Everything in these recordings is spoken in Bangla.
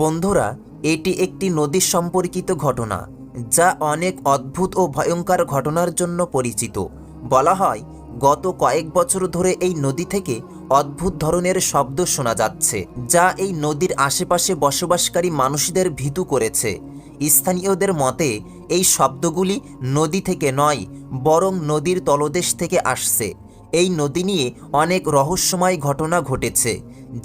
বন্ধুরা, এটি একটি নদী সম্পর্কিত ঘটনা, যা অনেক অদ্ভুত ও ভয়ঙ্কর ঘটনার জন্য পরিচিত। বলা হয়, গত কয়েক বছর ধরে এই নদী থেকে অদ্ভুত ধরনের শব্দ শোনা যাচ্ছে, যা এই নদীর আশেপাশে বসবাসকারী মানুষদের ভীতু করেছে। স্থানীয়দের মতে, এই শব্দগুলি নদী থেকে নয়, বরং নদীর তলদেশ থেকে আসছে। এই নদী নিয়ে অনেক রহস্যময় ঘটনা ঘটেছে,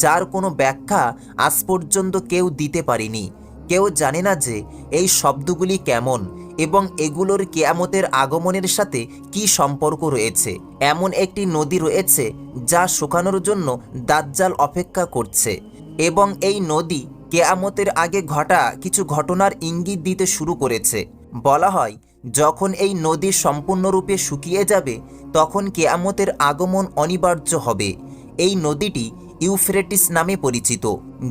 যার কোনো ব্যাখ্যা আজ পর্যন্ত কেউ দিতে পারেনি। কেউ জানে না যে এই শব্দগুলি কেমন এবং এগুলোর কেয়ামতের আগমনের সাথে কি সম্পর্ক রয়েছে। এমন একটি নদী রয়েছে যা শুকানোর জন্য দাজ্জাল অপেক্ষা করছে এবং এই নদী কেয়ামতের আগে ঘটা কিছু ঘটনার ইঙ্গিত দিতে শুরু করেছে। বলা হয় যখন এই নদী সম্পূর্ণরূপে শুকিয়ে যাবে, তখন কেয়ামতের আগমন অনিবার্য হবে। এই নদীটি ইউফ্রেটিস নামে পরিচিত,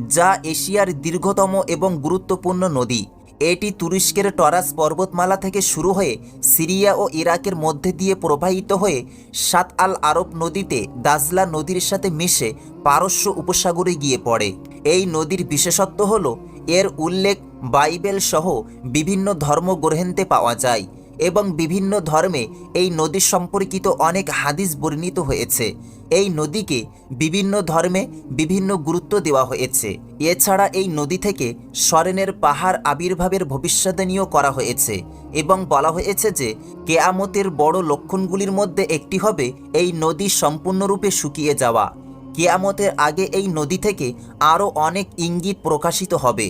যা এশিয়ার দীর্ঘতম এবং গুরুত্বপূর্ণ নদী। এটি তুরস্কের টরাস পর্বতমালা থেকে শুরু হয়ে সিরিয়া ও ইরাকের মধ্যে দিয়ে প্রবাহিত হয়ে সাত আল আরব নদীতে দাজলা নদীর সাথে মিশে পারস্য উপসাগরে গিয়ে পড়ে। এই নদীর বিশেষত্ব হল, এর উল্লেখ বাইবেল সহ বিভিন্ন ধর্মগ্রন্থে পাওয়া যায় এবং বিভিন্ন ধর্মে এই নদী সম্পর্কিত অনেক হাদিস বর্ণিত হয়েছে। এই নদীকে বিভিন্ন ধর্মে বিভিন্ন গুরুত্ব দেওয়া হয়েছে। এছাড়া এই নদী থেকে সরেনের পাহাড় আবির্ভাবের ভবিষ্যদ্বাণীও করা হয়েছে এবং বলা হয়েছে যে, কেয়ামতের বড় লক্ষণগুলির মধ্যে একটি হবে এই নদী সম্পূর্ণরূপে শুকিয়ে যাওয়া। কেয়ামতের আগে এই নদী থেকে আরও অনেক ইঙ্গিত প্রকাশিত হবে,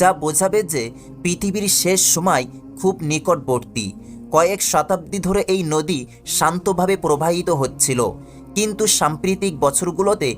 যা বোঝাবে যে পৃথিবীর শেষ সময় খুব নিকটবর্তী। কয়েক শতাব্দী ধরে এই নদী শান্তভাবে প্রবাহিত হচ্ছিল, কিন্তু সাম্প্রতিক বছরগুলোতে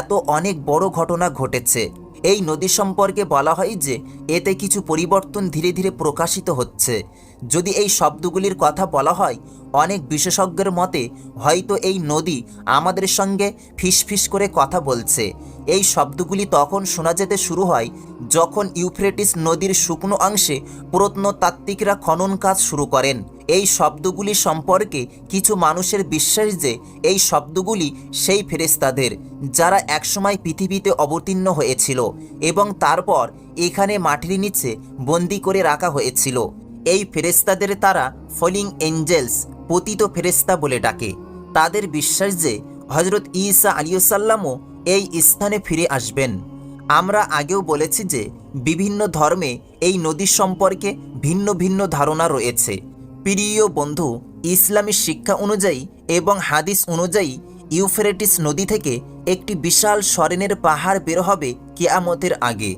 এত অনেক বড় ঘটনা ঘটেছে। এই নদী সম্পর্কে বলা হয় যে এতে কিছু পরিবর্তন ধীরে ধীরে প্রকাশিত হচ্ছে। যদি এই শব্দগুলির কথা বলা হয়, অনেক বিশেষজ্ঞের মতে হয়তো এই নদী আমাদের সঙ্গে ফিসফিস করে কথা বলছে। এই শব্দগুলি তখন শোনা যেতে শুরু হয় যখন ইউফ্রেটিস নদীর শুকনো অংশে প্রত্নতাত্ত্বিকরা খনন কাজ শুরু করেন। এই শব্দগুলি সম্পর্কে কিছু মানুষের বিশ্বাস যে এই শব্দগুলি সেই ফেরেস্তাদের যারা একসময় পৃথিবীতে অবতীর্ণ হয়েছিল এবং তারপর এখানে মাটির নিচে বন্দি করে রাখা হয়েছিল। এই ফেরেস্তাদের তারা ফলিং এঞ্জেলস, পতিত ফেরেস্তা বলে ডাকে। তাদের বিশ্বাস যে হজরত ঈসা আলিয়াল্লামও এই স্থানে ফিরে আসবেন। আমরা আগেও বলেছি যে বিভিন্ন ধর্মে এই নদী সম্পর্কে ভিন্ন ভিন্ন ধারণা রয়েছে। প্রিয় বন্ধু, ইসলামী শিক্ষা অনুযায়ী এবং হাদিস অনুযায়ী ইউফ্রেটিস নদী থেকে একটি বিশাল সরেনের পাহাড় বের হবে কেয়ামতের আগে,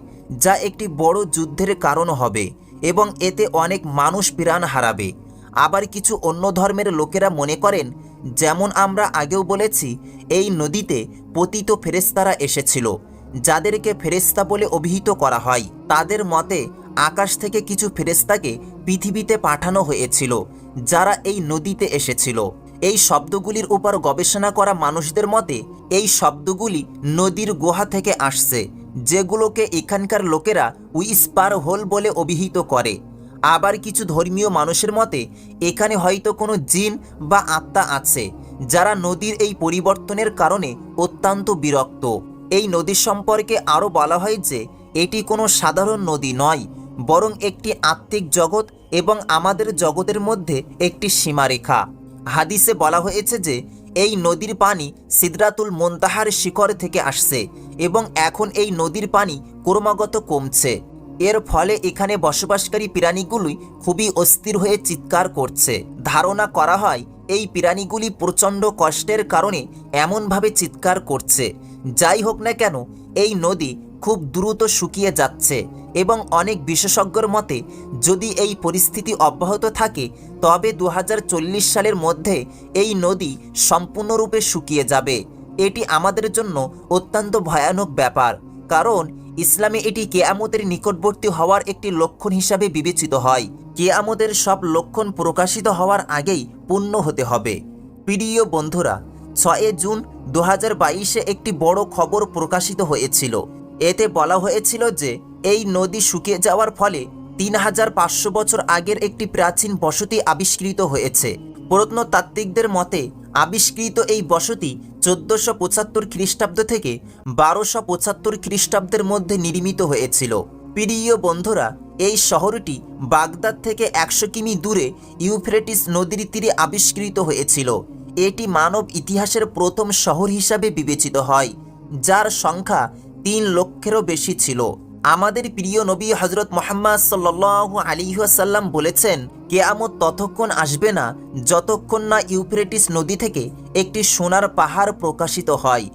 যা একটি বড় যুদ্ধের কারণ হবে। এবং এতে অনেক মানুষ প্রাণ হারাবে। আবার কিছু অন্য ধর্মের লোকেরা মনে করেন, যেমন আমরা আগেও বলেছি, এই নদীতে পতিত ফেরেস্তারা এসেছিল, যাদেরকে ফেরেস্তা বলে অভিহিত করা হয়। তাদের মতে, আকাশ থেকে কিছু ফেরেস্তাকে পৃথিবীতে পাঠানো হয়েছিল, যারা এই নদীতে এসেছিল। এই শব্দগুলির উপর গবেষণা করা মানুষদের মতে, এই শব্দগুলি নদীর গুহা থেকে আসছে। যেগুলোকে এখানকার লোকেরা উইসপার হোল বলে অভিহিত করে। আবার কিছু ধর্মীয় মানুষের মতে, এখানে হয়তো কোনো জিন বা আত্মা আছে, যারা নদীর এই পরিবর্তনের কারণে অত্যন্ত বিরক্ত। এই নদী সম্পর্কে আরও বলা হয় যে, এটি কোনো সাধারণ নদী নয়, বরং একটি আত্মিক জগৎ এবং আমাদের জগতের মধ্যে একটি সীমারেখা। হাদিসে বলা হয়েছে যে, এই নদীর পানি সিদরাতুল মোন্তাহার শিখর থেকে আসছে এবং এখন এই নদীর পানি ক্রমাগত কমছে। এর ফলে এখানে বসবাসকারী প্রাণীগুলি খুবই অস্থির হয়ে চিৎকার করছে। ধারণা করা হয়, এই প্রাণীগুলি প্রচণ্ড কষ্টের কারণে এমনভাবে চিৎকার করছে। যাই হোক না কেন, এই নদী খুব দ্রুত শুকিয়ে যাচ্ছে এবং অনেক বিশেষজ্ঞর মতে, যদি এই পরিস্থিতি অব্যাহত থাকে, তবে দু হাজার চল্লিশ সালের মধ্যে এই নদী সম্পূর্ণরূপে শুকিয়ে যাবে। এটি আমাদের জন্য অত্যন্ত ভয়ানক ব্যাপার, কারণ ইসলামে এটি কেয়ামতের নিকটবর্তী হওয়ার একটি লক্ষণ হিসাবে বিবেচিত হয়। কেয়ামতের সব লক্ষণ প্রকাশিত হওয়ার আগেই পূর্ণ হতে হবে। প্রিয় বন্ধুরা, ছয় জুন দু হাজার একটি বড় খবর প্রকাশিত হয়েছিল। এতে বলা হয়েছিল যে, এই নদী শুকিয়ে যাওয়ার ফলে তিন হাজার পাঁচশো বছর আগের একটি প্রাচীন বসতি আবিষ্কৃত হয়েছে। প্রত্নতাত্ত্বিকদের মতে আবিষ্কৃত এই বসতি চোদ্দশো পঁচাত্তর খ্রিস্টাব্দ থেকে বারোশো পঁচাত্তর খ্রিস্টাব্দের মধ্যে নির্মিত হয়েছিল। প্রিয় বন্ধুরা, এই শহরটি বাগদাদ থেকে একশো কিমি দূরে ইউফ্রেটিস নদীর তীরে আবিষ্কৃত হয়েছিল। এটি মানব ইতিহাসের প্রথম শহর হিসাবে বিবেচিত হয়, যার সংখ্যা তিন লক্ষেরও বেশি ছিল। আমাদের প্রিয় নবী হজরত মোহাম্মদ সাল্লাহ আলিহাসাল্লাম বলেছেন, কেয়ামত ততক্ষণ আসবে না যতক্ষণ না ইউফ্রেটিস নদী থেকে একটি সোনার পাহাড় প্রকাশিত হয়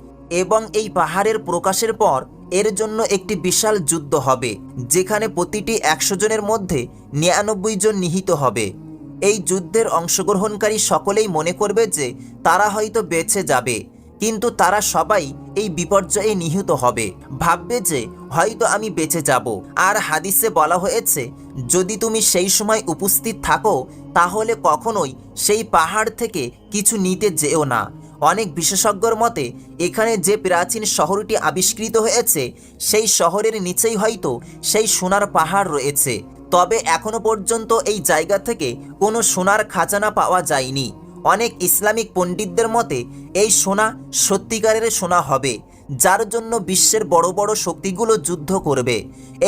এবং এই পাহাড়ের প্রকাশের পর এর জন্য একটি বিশাল যুদ্ধ হবে, যেখানে প্রতিটি একশো জনের মধ্যে নিরানব্বই জন নিহিত হবে। এই যুদ্ধের অংশগ্রহণকারী সকলেই মনে করবে যে তারা হয়তো বেঁচে যাবে। কিন্তু তারা সবাই এই বিপর্যয়ে নিহত হবে। ভাববে যে, হয়তো আমি বেঁচে যাব। আর হাদিসে বলা হয়েছে, যদি তুমি সেই সময় উপস্থিত থাকো, তাহলে কখনোই সেই পাহাড় থেকে কিছু নিতে যেও না। অনেক বিশেষজ্ঞর মতে, এখানে যে প্রাচীন শহরটি আবিষ্কৃত হয়েছে, সেই শহরের নিচেই হয়তো সেই সোনার পাহাড় রয়েছে। তবে এখনও পর্যন্ত এই জায়গা থেকে কোনো সোনার খাজানা পাওয়া যায়নি। অনেক ইসলামিক পণ্ডিতদের মতে, এই সোনা সত্যিকারের সোনা হবে, যার জন্য বিশ্বের বড় বড় শক্তিগুলো যুদ্ধ করবে।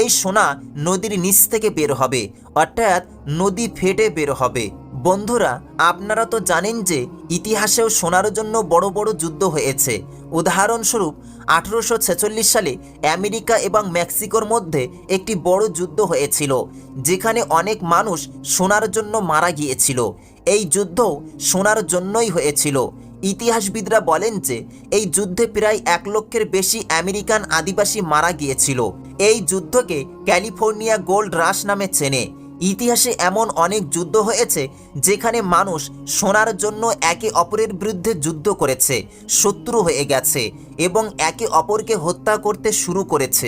এই সোনা নদীর নিচ থেকে বের হবে, অর্থাৎ নদী ফেটে বের হবে। বন্ধুরা, আপনারা তো জানেন যে ইতিহাসেও সোনার জন্য বড় বড় যুদ্ধ হয়েছে। উদাহরণস্বরূপ, আঠেরোশো ছেচল্লিশ সালে আমেরিকা এবং মেক্সিকোর মধ্যে একটি বড় যুদ্ধ হয়েছিল, যেখানে অনেক মানুষ সোনার জন্য মারা গিয়েছিল। এই যুদ্ধ সোনার জন্যই হয়েছিল। ইতিহাসবিদরা বলেন যে, এই যুদ্ধে প্রায় এক লক্ষের বেশি আমেরিকান আদিবাসী মারা গিয়েছিল। এই যুদ্ধকে ক্যালিফোর্নিয়া গোল্ড রাশ নামে চেনে। ইতিহাসে এমন অনেক যুদ্ধ হয়েছে যেখানে মানুষ সোনার জন্য একে অপরের বিরুদ্ধে যুদ্ধ করেছে, শত্রু হয়ে গেছে এবং একে অপরকে হত্যা করতে শুরু করেছে।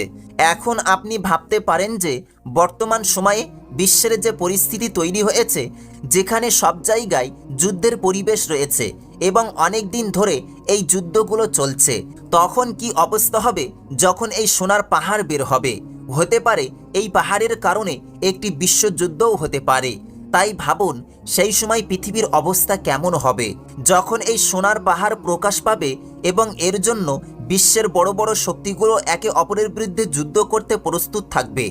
এখন আপনি ভাবতে পারেন যে, বর্তমান সময়ে বিশ্বের যে পরিস্থিতি তৈরি হয়েছে, যেখানে সব জায়গায় যুদ্ধের পরিবেশ রয়েছে এবং অনেক দিন ধরে এই যুদ্ধগুলো চলছে, তখন কি অবস্থা হবে যখন এই সোনার পাহাড় বের হবে? হতে পারে এই পাহাড়ের কারণে একটি বিশ্বযুদ্ধও হতে পারে। তাই ভাবুন, সেই সময় পৃথিবীর অবস্থা কেমন হবে? যখন এই সোনার পাহাড় প্রকাশ পাবে এবং এর জন্য বিশ্বের বড় বড় শক্তিগুলো একে অপরের বিরুদ্ধে যুদ্ধ করতে প্রস্তুত থাকবে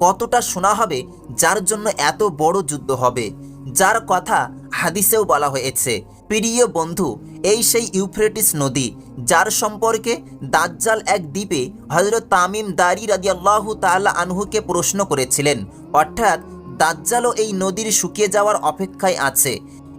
কতটা শোনা হবে যার জন্য এত বড় যুদ্ধ হবে? যার কথা হাদিসেও বলা হয়েছে, প্রিয় বন্ধু, এই সেই ইউফ্রেটিস নদী, যার সম্পর্কে দাজ্জাল এক দ্বীপে হজরত তামিম দারি রাদিয়াল্লাহু তাআলা আনহুকে প্রশ্ন করেছিলেন। অর্থাৎ দাজ্জালও এই নদীর শুকিয়ে যাওয়ার অপেক্ষায় আছে।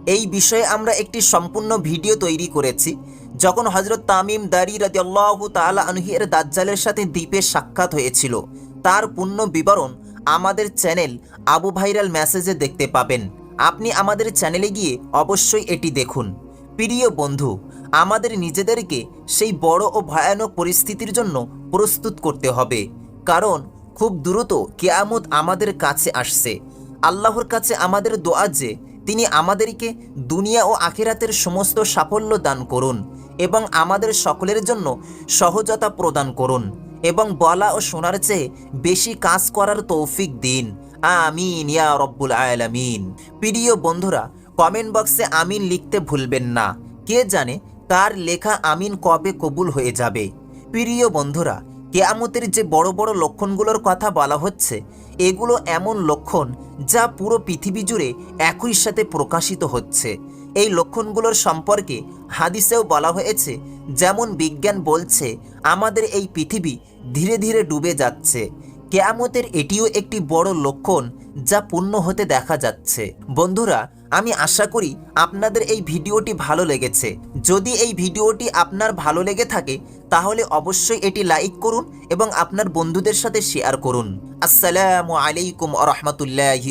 এই বিষয়ে আমরা একটি সম্পূর্ণ ভিডিও তৈরি করেছি, যখন হজরত তামিম দারি রাদিয়াল্লাহু তাআলা আনহির দাজ্জালের সাথে দ্বীপে সাক্ষাৎ হয়েছিল। তার পূর্ণ বিবরণ আমাদের চ্যানেল আবু ভাইরাল মেসেজে দেখতে পাবেন। আপনি আমাদের চ্যানেলে গিয়ে অবশ্যই এটি দেখুন। প্রিয় বন্ধু, আমাদের নিজেদেরকে সেই বড় ও ভয়ানক পরিস্থিতির জন্য প্রস্তুত করতে হবে। কারণ খুব দ্রুত কেয়ামত আমাদের কাছে আসছে। আল্লাহর কাছে আমাদের দোয়া যে তিনি আমাদেরকে দুনিয়া ও আখিরাতের সমস্ত সাফল্য দান করুন এবং আমাদের সকলের জন্য সহজতা প্রদান করুন। এবং বলা ও শোনার চেয়ে বেশি কাজ করার তৌফিক দিন। আমিন, ইয়া রব্বুল আলামিন। প্রিয় বন্ধুরা কমেন্ট বক্সে আমিন লিখতে ভুলবেন না। কে জানে কার লেখা আমিন কবে কবুল হয়ে যাবে? প্রিয় বন্ধুরা, কেয়ামতের যে বড় বড় লক্ষণগুলোর কথা বলা হচ্ছে, এগুলো এমন লক্ষণ যা পুরো পৃথিবী জুড়ে একই সাথে প্রকাশিত হচ্ছে। এই লক্ষণগুলোর সম্পর্কে হাদিসেও বলা হয়েছে, যেমন বিজ্ঞান বলছে, আমাদের এই পৃথিবী ধীরে ধীরে ডুবে যাচ্ছে। কেয়ামতের এটিও একটি বড় লক্ষণ যা পূর্ণ হতে দেখা যাচ্ছে। বন্ধুরা, আমি আশা করি আপনাদের এই ভিডিওটি ভালো লেগেছে। যদি এই ভিডিওটি আপনার ভালো লেগে থাকে, তাহলে অবশ্যই এটি লাইক করুন এবং আপনার বন্ধুদের সাথে শেয়ার করুন। আসসালামু আলাইকুম আ রহমতুল্লাহি